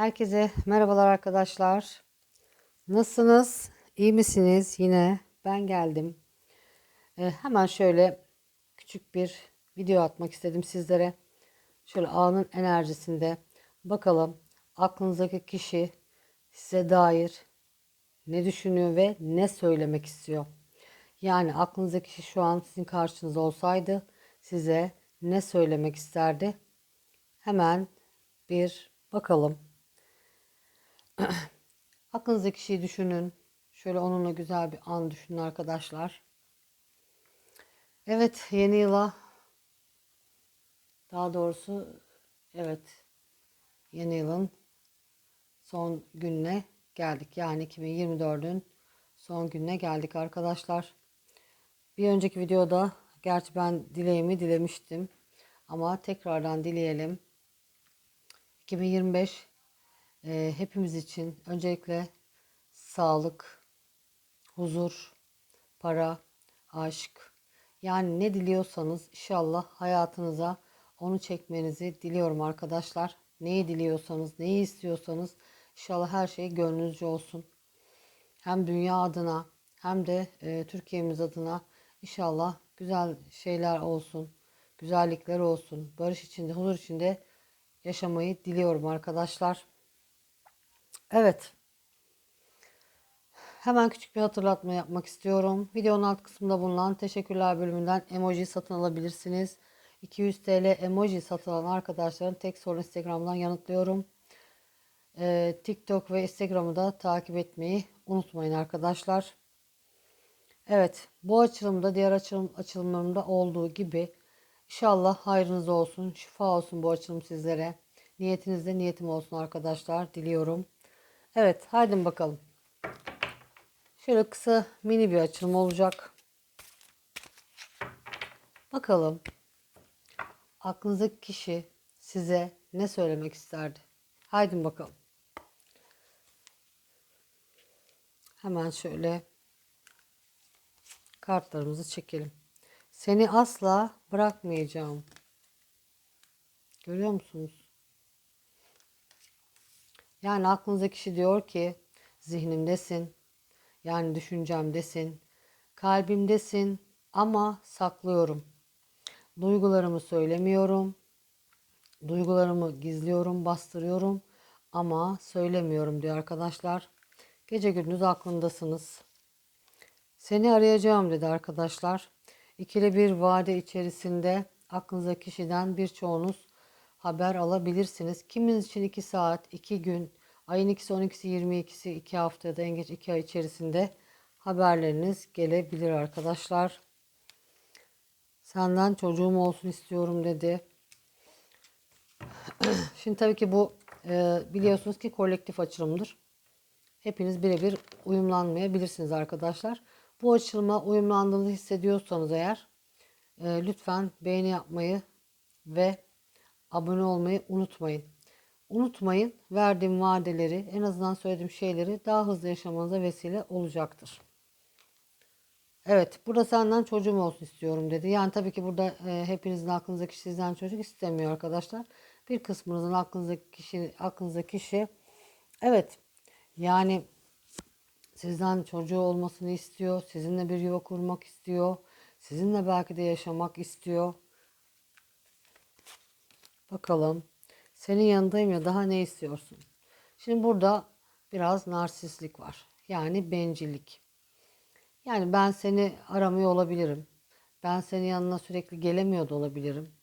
Herkese merhabalar arkadaşlar. Nasılsınız? İyi misiniz? Yine ben geldim. Ee, hemen şöyle küçük bir video atmak istedim sizlere. Şöyle anın enerjisinde bakalım aklınızdaki kişi size dair ne düşünüyor ve ne söylemek istiyor. Yani aklınızdaki kişi şu an sizin karşınızda olsaydı size ne söylemek isterdi? Hemen bir bakalım. Aklınızdaki kişiyi düşünün. Şöyle onunla güzel bir an düşünün arkadaşlar. Evet yeni yıla daha doğrusu evet yeni yılın son gününe geldik. Yani 2024'ün son gününe geldik arkadaşlar. Bir önceki videoda gerçi ben dileğimi dilemiştim. Ama tekrardan dileyelim. 2025 e, hepimiz için öncelikle sağlık, huzur, para, aşk yani ne diliyorsanız inşallah hayatınıza onu çekmenizi diliyorum arkadaşlar. Neyi diliyorsanız, neyi istiyorsanız inşallah her şey gönlünüzce olsun. Hem dünya adına hem de e, Türkiye'miz adına inşallah güzel şeyler olsun, güzellikler olsun, barış içinde, huzur içinde yaşamayı diliyorum arkadaşlar. Evet. Hemen küçük bir hatırlatma yapmak istiyorum. Videonun alt kısmında bulunan teşekkürler bölümünden emoji satın alabilirsiniz. 200 TL emoji satın alan arkadaşların tek soru Instagram'dan yanıtlıyorum. Ee, TikTok ve Instagram'ı da takip etmeyi unutmayın arkadaşlar. Evet bu açılımda diğer açılım, açılımlarımda olduğu gibi inşallah hayrınız olsun. Şifa olsun bu açılım sizlere. Niyetinizde niyetim olsun arkadaşlar. Diliyorum. Evet haydi bakalım. Şöyle kısa mini bir açılım olacak. Bakalım aklınızdaki kişi size ne söylemek isterdi? Haydi bakalım. Hemen şöyle kartlarımızı çekelim. Seni asla bırakmayacağım. Görüyor musunuz? Yani aklınızdaki kişi diyor ki zihnimdesin. Yani düşüncemdesin. Kalbimdesin ama saklıyorum. Duygularımı söylemiyorum. Duygularımı gizliyorum, bastırıyorum ama söylemiyorum diyor arkadaşlar. Gece gündüz aklındasınız. Seni arayacağım dedi arkadaşlar. İkili bir vade içerisinde aklınızdaki kişiden birçoğunuz haber alabilirsiniz. Kiminiz için 2 saat, 2 gün, ayın ikisi 12'si 22'si 2 hafta da en geç 2 ay içerisinde haberleriniz gelebilir arkadaşlar. Senden çocuğum olsun istiyorum dedi. Şimdi tabii ki bu e, biliyorsunuz ki kolektif açılımdır. Hepiniz birebir uyumlanmayabilirsiniz arkadaşlar. Bu açılıma uyumlandığınızı hissediyorsanız eğer e, lütfen beğeni yapmayı ve abone olmayı unutmayın. Unutmayın verdiğim vadeleri en azından söylediğim şeyleri daha hızlı yaşamanıza vesile olacaktır. Evet burada senden çocuğum olsun istiyorum dedi. Yani tabii ki burada e, hepinizin aklınızdaki sizden çocuk istemiyor arkadaşlar. Bir kısmınızın aklınızdaki kişi, aklınızdaki kişi evet yani sizden çocuğu olmasını istiyor. Sizinle bir yuva kurmak istiyor. Sizinle belki de yaşamak istiyor. Bakalım. Senin yanındayım ya daha ne istiyorsun? Şimdi burada biraz narsistlik var. Yani bencillik. Yani ben seni aramıyor olabilirim. Ben senin yanına sürekli gelemiyor da olabilirim.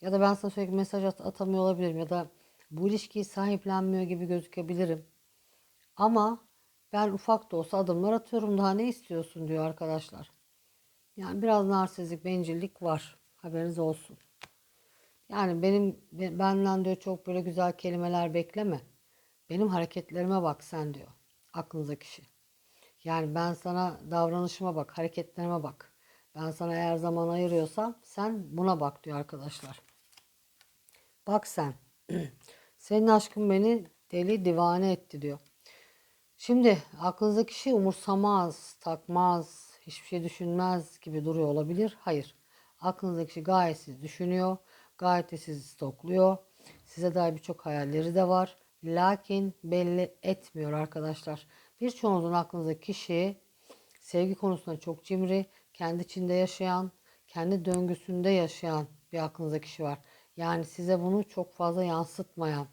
Ya da ben sana sürekli mesaj at atamıyor olabilirim. Ya da bu ilişkiyi sahiplenmiyor gibi gözükebilirim. Ama ben ufak da olsa adımlar atıyorum. Daha ne istiyorsun diyor arkadaşlar. Yani biraz narsizlik, bencillik var. Haberiniz olsun. Yani benim benden diyor çok böyle güzel kelimeler bekleme. Benim hareketlerime bak sen diyor. Aklınıza kişi. Yani ben sana davranışıma bak, hareketlerime bak. Ben sana eğer zaman ayırıyorsam sen buna bak diyor arkadaşlar. Bak sen. Senin aşkın beni deli divane etti diyor. Şimdi aklınızdaki kişi umursamaz, takmaz, hiçbir şey düşünmez gibi duruyor olabilir. Hayır. Aklınızdaki kişi gayet siz düşünüyor. Gayet de sizi stokluyor. Size dair birçok hayalleri de var. Lakin belli etmiyor arkadaşlar. Birçoğunuzun aklınızdaki kişi sevgi konusunda çok cimri, kendi içinde yaşayan, kendi döngüsünde yaşayan bir aklınızda kişi var. Yani size bunu çok fazla yansıtmayan.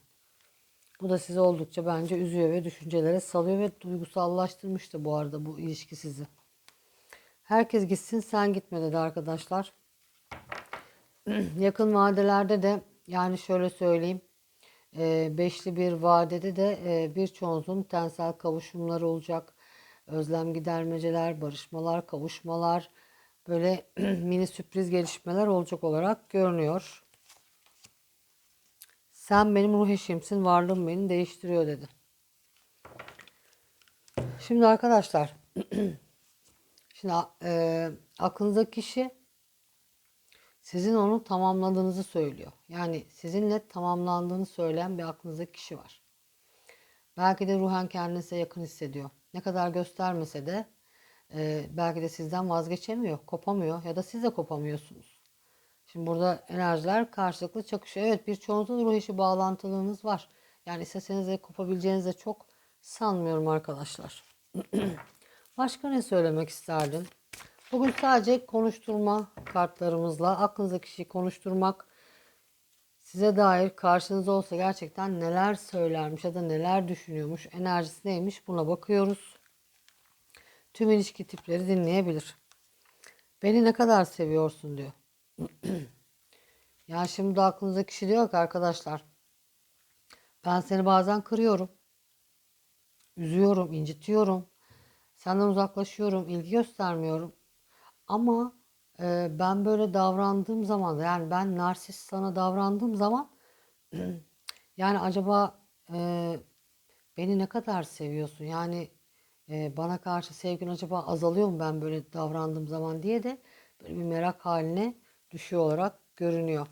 Bu da sizi oldukça bence üzüyor ve düşüncelere salıyor ve duygusallaştırmıştı bu arada bu ilişki sizi. Herkes gitsin sen gitme dedi arkadaşlar. Yakın vadelerde de yani şöyle söyleyeyim. e, beşli bir vadede de e, birçoğunuzun tensel kavuşumları olacak. Özlem gidermeceler, barışmalar, kavuşmalar, böyle mini sürpriz gelişmeler olacak olarak görünüyor. Sen benim ruh eşimsin, varlığım beni değiştiriyor dedi. Şimdi arkadaşlar, şimdi e, aklınızdaki kişi sizin onu tamamladığınızı söylüyor. Yani sizinle tamamlandığını söyleyen bir aklınızdaki kişi var. Belki de ruhen kendini size yakın hissediyor. Ne kadar göstermese de e, belki de sizden vazgeçemiyor, kopamıyor ya da siz de kopamıyorsunuz. Şimdi burada enerjiler karşılıklı çakışıyor. Evet birçoğunuzda ruh eşi bağlantılığınız var. Yani isteseniz de kopabileceğinizi de çok sanmıyorum arkadaşlar. Başka ne söylemek isterdin? Bugün sadece konuşturma kartlarımızla aklınızdaki kişiyi konuşturmak size dair karşınızda olsa gerçekten neler söylermiş ya da neler düşünüyormuş, enerjisi neymiş buna bakıyoruz. Tüm ilişki tipleri dinleyebilir. Beni ne kadar seviyorsun diyor. ya şimdi aklınızdaki kişi diyor ki arkadaşlar ben seni bazen kırıyorum. Üzüyorum, incitiyorum. Senden uzaklaşıyorum, ilgi göstermiyorum. Ama e, ben böyle davrandığım zaman yani ben narsist sana davrandığım zaman yani acaba e, beni ne kadar seviyorsun? Yani e, bana karşı sevgin acaba azalıyor mu ben böyle davrandığım zaman diye de böyle bir merak haline düşüyor olarak görünüyor.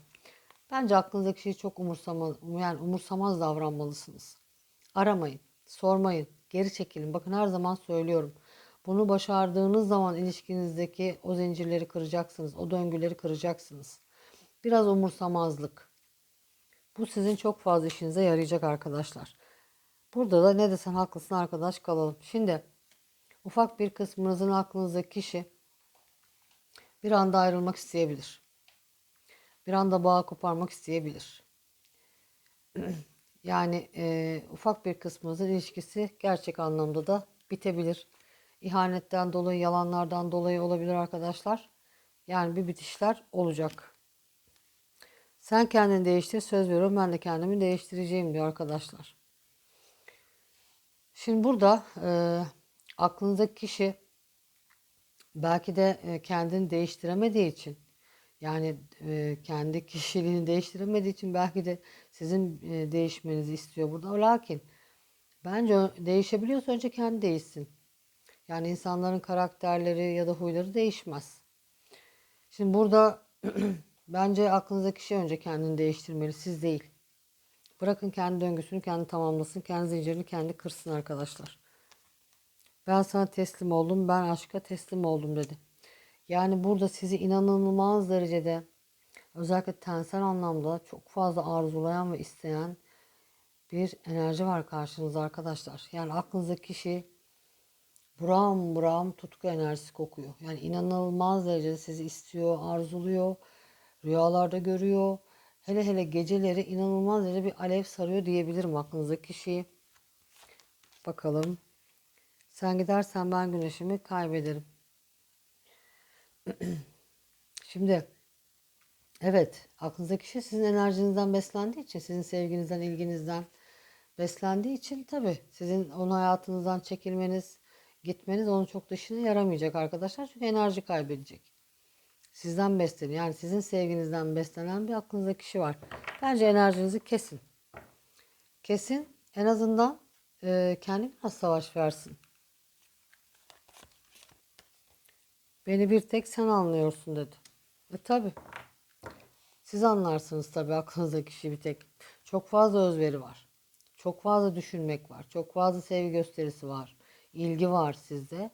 Bence aklınızdaki şeyi çok umursamaz, yani umursamaz davranmalısınız. Aramayın, sormayın, geri çekilin. Bakın her zaman söylüyorum. Bunu başardığınız zaman ilişkinizdeki o zincirleri kıracaksınız, o döngüleri kıracaksınız. Biraz umursamazlık. Bu sizin çok fazla işinize yarayacak arkadaşlar. Burada da ne desen haklısın arkadaş kalalım. Şimdi ufak bir kısmınızın aklınızdaki kişi bir anda ayrılmak isteyebilir. Bir anda bağ koparmak isteyebilir. Yani e, ufak bir kısmınızın ilişkisi gerçek anlamda da bitebilir. İhanetten dolayı, yalanlardan dolayı olabilir arkadaşlar. Yani bir bitişler olacak. Sen kendini değiştir, söz veriyorum ben de kendimi değiştireceğim diyor arkadaşlar. Şimdi burada e, aklınızdaki kişi belki de e, kendini değiştiremediği için yani e, kendi kişiliğini değiştiremediği için belki de sizin e, değişmenizi istiyor burada. Lakin bence değişebiliyorsa önce kendi değişsin. Yani insanların karakterleri ya da huyları değişmez. Şimdi burada bence aklınızdaki kişi önce kendini değiştirmeli, siz değil. Bırakın kendi döngüsünü kendi tamamlasın, kendi zincirini kendi kırsın arkadaşlar. Ben sana teslim oldum, ben aşka teslim oldum dedi. Yani burada sizi inanılmaz derecede özellikle tensel anlamda çok fazla arzulayan ve isteyen bir enerji var karşınızda arkadaşlar. Yani aklınızdaki kişi buram buram tutku enerjisi kokuyor. Yani inanılmaz derecede sizi istiyor, arzuluyor, rüyalarda görüyor. Hele hele geceleri inanılmaz derecede bir alev sarıyor diyebilirim aklınızdaki kişiyi. Bakalım. Sen gidersen ben güneşimi kaybederim. Şimdi evet aklınızdaki kişi sizin enerjinizden beslendiği için, sizin sevginizden, ilginizden beslendiği için tabii sizin onun hayatınızdan çekilmeniz, gitmeniz onun çok dışına yaramayacak arkadaşlar. Çünkü enerji kaybedecek. Sizden besleniyor. Yani sizin sevginizden beslenen bir aklınızdaki kişi var. Bence enerjinizi kesin. Kesin. En azından e, kendi biraz savaş versin. Beni bir tek sen anlıyorsun dedi. E tabi. Siz anlarsınız tabi aklınızdaki kişi bir tek. Çok fazla özveri var. Çok fazla düşünmek var. Çok fazla sevgi gösterisi var. İlgi var sizde.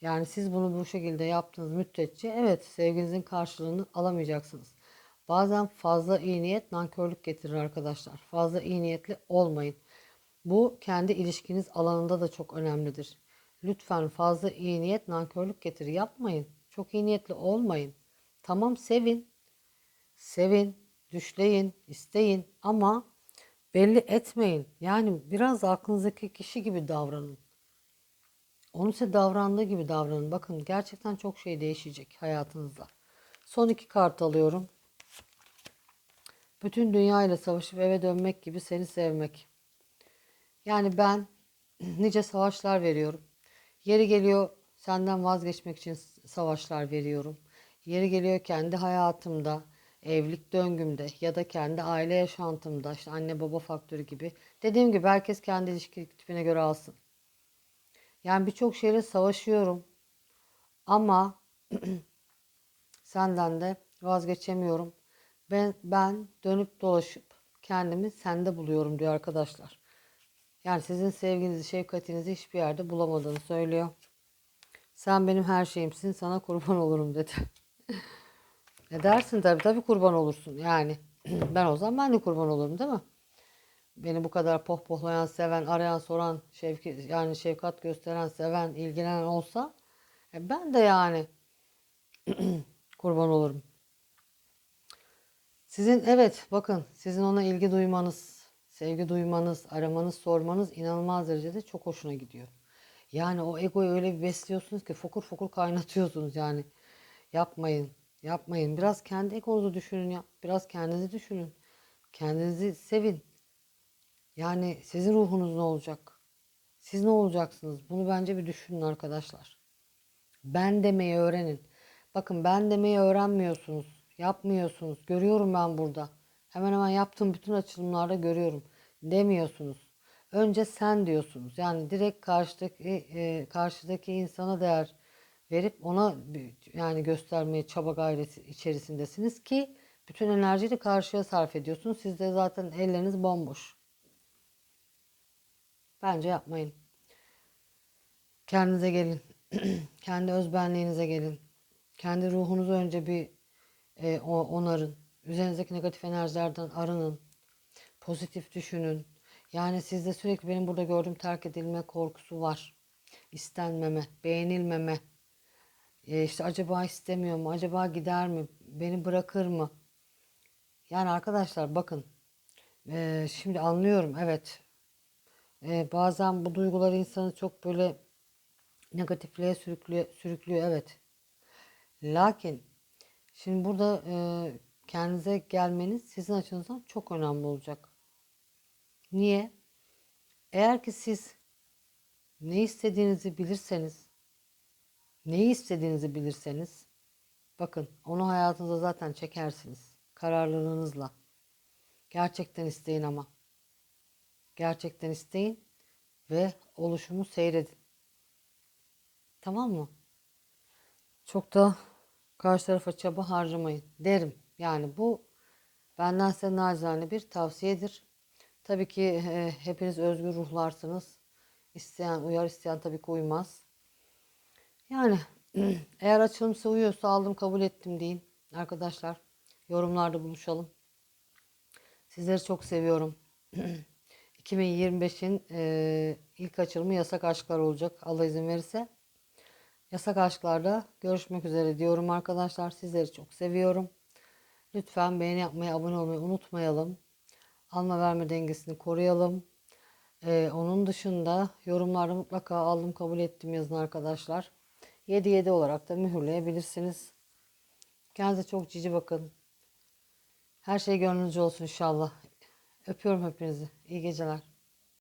Yani siz bunu bu şekilde yaptığınız müddetçe evet sevginizin karşılığını alamayacaksınız. Bazen fazla iyi niyet nankörlük getirir arkadaşlar. Fazla iyi niyetli olmayın. Bu kendi ilişkiniz alanında da çok önemlidir. Lütfen fazla iyi niyet nankörlük getir yapmayın. Çok iyi niyetli olmayın. Tamam sevin. Sevin, düşleyin, isteyin ama belli etmeyin. Yani biraz aklınızdaki kişi gibi davranın. Onun size davrandığı gibi davranın. Bakın gerçekten çok şey değişecek hayatınızda. Son iki kart alıyorum. Bütün dünya ile savaşıp eve dönmek gibi seni sevmek. Yani ben nice savaşlar veriyorum. Yeri geliyor senden vazgeçmek için savaşlar veriyorum. Yeri geliyor kendi hayatımda, evlilik döngümde ya da kendi aile yaşantımda, işte anne baba faktörü gibi. Dediğim gibi herkes kendi ilişki tipine göre alsın. Yani birçok şeyle savaşıyorum. Ama senden de vazgeçemiyorum. Ben, ben dönüp dolaşıp kendimi sende buluyorum diyor arkadaşlar. Yani sizin sevginizi, şefkatinizi hiçbir yerde bulamadığını söylüyor. Sen benim her şeyimsin, sana kurban olurum dedi. ne dersin tabii tabii kurban olursun yani. ben o zaman ben de kurban olurum değil mi? Beni bu kadar pohpohlayan, seven, arayan, soran, şevki, yani şefkat gösteren, seven, ilgilenen olsa e, ben de yani kurban olurum. Sizin evet bakın sizin ona ilgi duymanız, sevgi duymanız, aramanız, sormanız inanılmaz derecede çok hoşuna gidiyor. Yani o egoyu öyle bir besliyorsunuz ki fokur fokur kaynatıyorsunuz yani. Yapmayın, yapmayın. Biraz kendi egonuzu düşünün ya. Biraz kendinizi düşünün. Kendinizi sevin. Yani sizin ruhunuz ne olacak? Siz ne olacaksınız? Bunu bence bir düşünün arkadaşlar. Ben demeyi öğrenin. Bakın ben demeyi öğrenmiyorsunuz. Yapmıyorsunuz. Görüyorum ben burada. Hemen hemen yaptığım bütün açılımlarda görüyorum. Demiyorsunuz. Önce sen diyorsunuz. Yani direkt karşıdaki e, karşıdaki insana değer verip ona yani göstermeye çaba gayreti içerisindesiniz ki bütün enerjiyi karşıya sarf ediyorsunuz. Siz de zaten elleriniz bomboş. Bence yapmayın. Kendinize gelin. Kendi özbenliğinize gelin. Kendi ruhunuzu önce bir e, onarın. Üzerinizdeki negatif enerjilerden arının. Pozitif düşünün. Yani sizde sürekli benim burada gördüğüm terk edilme korkusu var. İstenmeme, beğenilmeme. E işte acaba istemiyor mu? Acaba gider mi? Beni bırakır mı? Yani arkadaşlar bakın. E, şimdi anlıyorum evet. E, bazen bu duygular insanı çok böyle negatifliğe sürüklüyor, sürüklüyor evet. Lakin şimdi burada e, kendinize gelmeniz sizin açınızdan çok önemli olacak. Niye? Eğer ki siz ne istediğinizi bilirseniz, neyi istediğinizi bilirseniz, bakın onu hayatınıza zaten çekersiniz. Kararlılığınızla. Gerçekten isteyin ama. Gerçekten isteyin ve oluşumu seyredin. Tamam mı? Çok da karşı tarafa çaba harcamayın derim. Yani bu benden size nacizane bir tavsiyedir. Tabii ki e, hepiniz özgür ruhlarsınız. İsteyen uyar, isteyen tabii ki uymaz. Yani eğer açılımsa uyuyorsa aldım kabul ettim deyin arkadaşlar. Yorumlarda buluşalım. Sizleri çok seviyorum. 2025'in e, ilk açılımı yasak aşklar olacak. Allah izin verirse. Yasak aşklarda görüşmek üzere diyorum arkadaşlar. Sizleri çok seviyorum. Lütfen beğeni yapmayı, abone olmayı unutmayalım. Alma verme dengesini koruyalım. Ee, onun dışında yorumlarda mutlaka aldım kabul ettim yazın arkadaşlar. 7-7 olarak da mühürleyebilirsiniz. Kendinize çok cici bakın. Her şey gönlünüzce olsun inşallah. Öpüyorum hepinizi. İyi geceler.